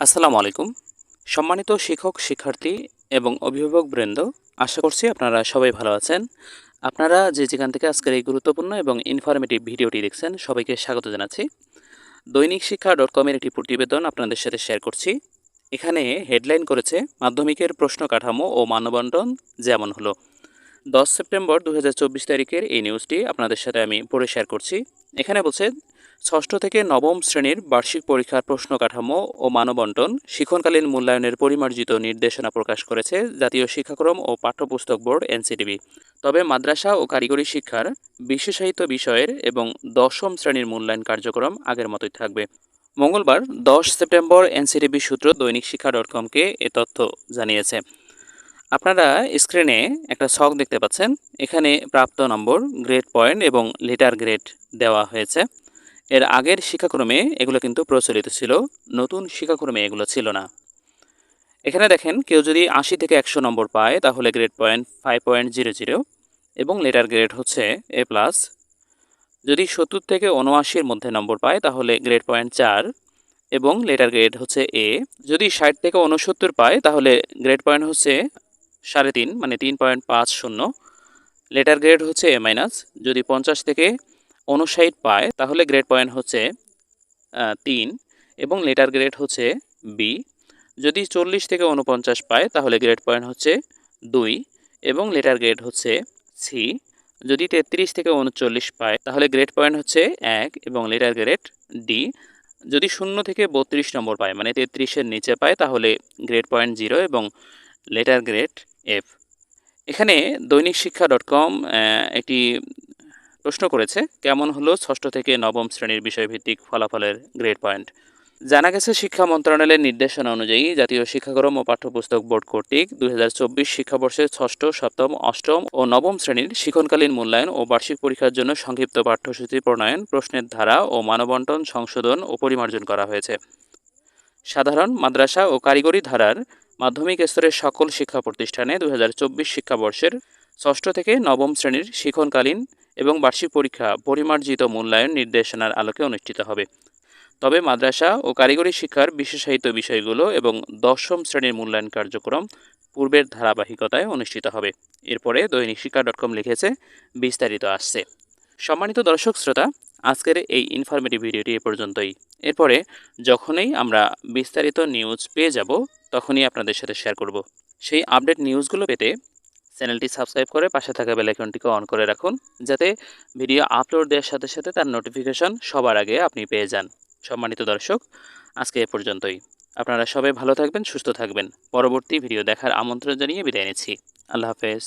আসসালামু আলাইকুম। সম্মানিত শিক্ষক, শিক্ষার্থী এবং অভিভাবক বৃন্দ, আশা করছি আপনারা সবাই ভালো আছেন। আপনারা যে যেখান থেকে আজকের এই গুরুত্বপূর্ণ এবং ইনফরমেটিভ ভিডিওটি দেখছেন, সবাইকে স্বাগত জানাচ্ছি। দৈনিক শিক্ষা ডট কমের একটি প্রতিবেদন আপনাদের সাথে শেয়ার করছি। এখানে হেডলাইন করেছে, মাধ্যমিকের প্রশ্ন কাঠামো ও মানবন্টন যেমন হলো। দশ সেপ্টেম্বর দু হাজার চব্বিশ তারিখের এই নিউজটি আপনাদের সাথে আমি পড়ে শেয়ার করছি। এখানে বলছে, ষষ্ঠ থেকে নবম শ্রেণির বার্ষিক পরীক্ষার প্রশ্ন কাঠামো ও মানবন্টন শিক্ষণকালীন মূল্যায়নের পরিমার্জিত নির্দেশনা প্রকাশ করেছে জাতীয় শিক্ষাক্রম ও পাঠ্যপুস্তক বোর্ড এনসিটিভি তবে মাদ্রাসা ও কারিগরি শিক্ষার বিশেষায়িত বিষয়ের এবং দশম শ্রেণির মূল্যায়ন কার্যক্রম আগের মতোই থাকবে। মঙ্গলবার দশ সেপ্টেম্বর এনসিটিভি সূত্র দৈনিক শিক্ষা ডট কমকে এ তথ্য জানিয়েছে। আপনারা স্ক্রিনে একটা ছক দেখতে পাচ্ছেন। এখানে প্রাপ্ত নম্বর গ্রেড পয়েন্ট এবং লেটার গ্রেড দেওয়া হয়েছে। এর আগের শিক্ষাক্রমে এগুলো কিন্তু প্রচলিত ছিল, নতুন শিক্ষাক্রমে এগুলো ছিল না। এখানে দেখেন, কেউ যদি আশি থেকে একশো নম্বর পায়, তাহলে grade point five point zero zero এবং লেটার গ্রেড হচ্ছে এ প্লাস যদি সত্তর থেকে উনআশির মধ্যে নম্বর পায়, তাহলে গ্রেড পয়েন্ট চার এবং লেটার গ্রেড হচ্ছে এ যদি ষাট থেকে উনসত্তর পায়, তাহলে গ্রেড পয়েন্ট হচ্ছে সাড়ে তিন মানে তিন পয়েন্ট পাঁচ শূন্য। লেটার গ্রেড হচ্ছে এ মাইনাস যদি পঞ্চাশ থেকে উনষাট পায়, তাহলে গ্রেড পয়েন্ট হচ্ছে তিন এবং লেটার গ্রেড হচ্ছে বি যদি চল্লিশ থেকে উনপঞ্চাশ পায়, তাহলে গ্রেড পয়েন্ট হচ্ছে দুই এবং লেটার গ্রেড হচ্ছে সি যদি তেত্রিশ থেকে উনচল্লিশ পায়, তাহলে গ্রেড পয়েন্ট হচ্ছে এক এবং লেটার গ্রেড ডি যদি শূন্য থেকে বত্রিশ নম্বর পায় মানে তেত্রিশের নিচে পায়, তাহলে গ্রেড পয়েন্ট জিরো এবং লেটার গ্রেড এফ। এখানে দৈনিক শিক্ষা ডট কম একটি প্রশ্ন করেছে, কেমন হলো ষষ্ঠ থেকে নবম শ্রেণির বিষয়ভিত্তিক ফলাফলের গ্রেড পয়েন্ট? জানা গেছে, শিক্ষা মন্ত্রণালয়ের নির্দেশনা অনুযায়ী জাতীয় শিক্ষাক্রম ও পাঠ্যপুস্তক বোর্ড কর্তৃক দুই শিক্ষাবর্ষের ষষ্ঠ, সপ্তম, অষ্টম ও নবম শ্রেণির শিক্ষণকালীন মূল্যায়ন ও বার্ষিক পরীক্ষার জন্য সংক্ষিপ্ত পাঠ্যসূচি প্রণয়ন, প্রশ্নের ধারা ও মানবন্টন সংশোধন ও পরিমার্জন করা হয়েছে। সাধারণ মাদ্রাসা ও কারিগরি ধারার মাধ্যমিক স্তরের সকল শিক্ষা প্রতিষ্ঠানে দু হাজার চব্বিশ শিক্ষাবর্ষের ষষ্ঠ থেকে নবম শ্রেণির শিক্ষণকালীন এবং বার্ষিক পরীক্ষা পরিমার্জিত মূল্যায়ন নির্দেশনার আলোকে অনুষ্ঠিত হবে। তবে মাদ্রাসা ও কারিগরি শিক্ষার বিশেষায়িত বিষয়গুলো এবং দশম শ্রেণির মূল্যায়ন কার্যক্রম পূর্বের ধারাবাহিকতায় অনুষ্ঠিত হবে। এরপরে দৈনিক শিক্ষা ডট কম লিখেছে, বিস্তারিত আসছে। সম্মানিত দর্শক শ্রোতা, আজকের এই ইনফরমেটিভ ভিডিওটি এ পর্যন্তই। এরপরে যখনই আমরা বিস্তারিত নিউজ পেয়ে যাব, তখনই আপনাদের সাথে শেয়ার করব। সেই আপডেট নিউজগুলো পেতে চ্যানেলটি সাবস্ক্রাইব করে পাশে থাকা বেলাইকনটিকে অন করে রাখুন, যাতে ভিডিও আপলোড দেওয়ার সাথে সাথে তার নোটিফিকেশন সবার আগে আপনি পেয়ে যান। সম্মানিত দর্শক, আজকে এ পর্যন্তই। আপনারা সবাই ভালো থাকবেন, সুস্থ থাকবেন। পরবর্তী ভিডিও দেখার আমন্ত্রণ জানিয়ে বিদায় নিচ্ছি। আল্লাহ হাফেজ।